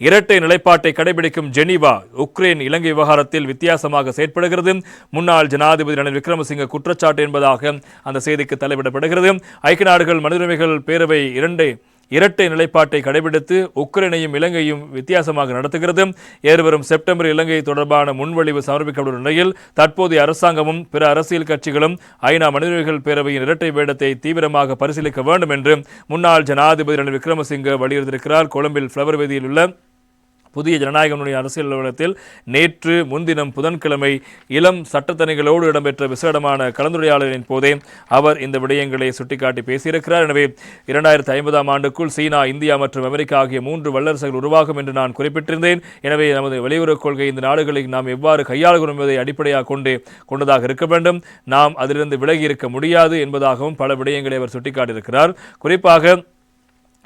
இரட்டை நிலைப்பாட்டை கடைபிடிக்கும் ஜெனீவா உக்ரைன் இலங்கை விவகாரத்தில் வித்தியாசமாக செயற்படுகிறது. முன்னாள் ஜனாதிபதி ரணில் விக்ரமசிங்க குற்றச்சாட்டு என்பதாக அந்த செய்திக்கு தலைவிடப்படுகிறது ஐக்கிய நாடுகள் மனிதரிமைகள் பேரவை இரண்டை இரட்டை நிலைப்பாட்டை கடைபிடித்து உக்ரைனையும் இலங்கையும் வித்தியாசமாக நடத்துகிறது. ஏறுவரும் செப்டம்பர் இலங்கை தொடர்பான முன்வழிவு சமர்ப்பிக்கப்படும் நிலையில் தற்போதைய அரசாங்கமும் பிற அரசியல் கட்சிகளும் ஐநா மனிதர்கள் பேரவையின் இரட்டை வேடத்தை தீவிரமாக பரிசீலிக்க வேண்டும் என்று முன்னாள் ஜனாதிபதி ரணில் விக்ரமசிங்க வலியுறுத்தியிருக்கிறார். கொழும்பில் ஃப்ளவர் வீதியில் உள்ள புதிய ஜனநாயகனுடைய அரசியல் அலுவலகத்தில் நேற்று முன்தினம் புதன்கிழமை இளம் சட்டத்தணிகளோடு இடம்பெற்ற விசேடமான கலந்துரையாடலின் போதே அவர் இந்த விடயங்களை சுட்டிக்காட்டி பேசியிருக்கிறார். எனவே இரண்டாயிரத்தி ஐம்பதாம் ஆண்டுக்குள் சீனா இந்தியா மற்றும் அமெரிக்கா ஆகிய மூன்று வல்லரசுகள் உருவாகும் என்று நான் குறிப்பிட்டிருந்தேன். எனவே நமது வெளியுறவுக் கொள்கை இந்த நாடுகளை நாம் எவ்வாறு கையாளுகிறோம் என்பதை அடிப்படையாக கொண்டு கொண்டதாக இருக்க வேண்டும். நாம் அதிலிருந்து விலகி இருக்க முடியாது என்பதாகவும் பல விடயங்களை அவர் சுட்டிக்காட்டியிருக்கிறார். குறிப்பாக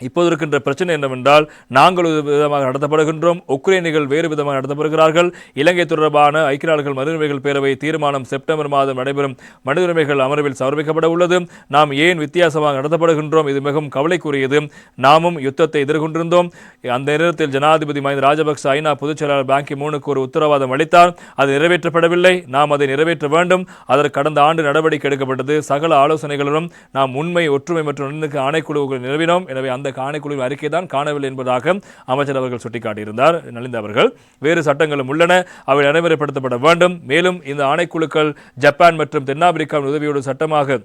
இப்போது இருக்கின்ற பிரச்சனை என்னவென்றால் நாங்கள் ஒரு விதமாக நடத்தப்படுகின்றோம் உக்ரைனிகள் வேறு விதமாக நடத்தப்படுகிறார்கள் இலங்கை தொடர்பான ஐக்கிய நாடுகள் மனித உரிமைகள் பேரவை தீர்மானம் செப்டம்பர் மாதம் நடைபெறும் மனித உரிமைகள் அமர்வில் சமர்ப்பிக்கப்பட உள்ளது. நாம் ஏன் வித்தியாசமாக நடத்தப்படுகின்றோம்? இது மிகவும் கவலைக்குரியது. நாமும் யுத்தத்தை எதிர்கொண்டிருந்தோம். அந்த நேரத்தில் ஜனாதிபதி மஹிந்த ராஜபக்ச ஐநா பொதுச் செயலாளர் பாங்கி மூனுக்கு ஒரு உத்தரவாதம் அளித்தார். அது நிறைவேற்றப்படவில்லை. நாம் அதை நிறைவேற்ற வேண்டும். அதற்கு கடந்த ஆண்டு நடவடிக்கை எடுக்கப்பட்டது. சகல ஆலோசனைகளுடன் நாம் உண்மை ஒற்றுமை மற்றும் நல்லிணக்க ஆணைக்குழுவுகள் நிறுவினோம் எனவே அந்த ஆணைக்குழுவின் அறிக்கை தான் காணவில்லை என்பதாக அமைச்சர் அவர்கள் சுட்டிக்காட்டியிருந்தார். நலிந்த அவர்கள் வேறு சட்டங்களும் உள்ளன. அவை நடைமுறைப்படுத்தப்பட வேண்டும். மேலும் இந்த ஆணைக்குழுக்கள் ஜப்பான் மற்றும் தென்னாப்பிரிக்காவின் உதவியோடு சட்டமாக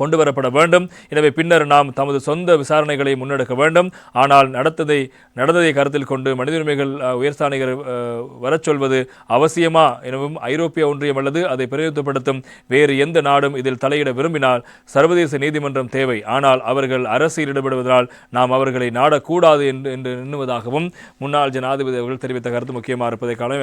கொண்டு வரப்பட வேண்டும். எனவே பின்னர் நாம் தமது சொந்த விசாரணைகளை முன்னெடுக்க வேண்டும். ஆனால் நடத்ததை நடந்ததை கருத்தில் கொண்டு மனித உரிமைகள் உயர்ஸ்தானிகர் வரச் சொல்வது அவசியமா எனவும் ஐரோப்பிய ஒன்றியம் அல்லது அதை பிரதிநிதித்துவப்படுத்தும் வேறு எந்த நாடும் இதில் தலையிட விரும்பினால் சர்வதேச நீதிமன்றம் தேவை. ஆனால் அவர்கள் அரசியல் ஈடுபடுவதால் நாம் அவர்களை நாடக்கூடாது என்று என்று எண்ணுவதாகவும் முன்னாள் ஜனாதிபதி அவர்கள் தெரிவித்த கருத்து முக்கியமாக இருப்பதை காண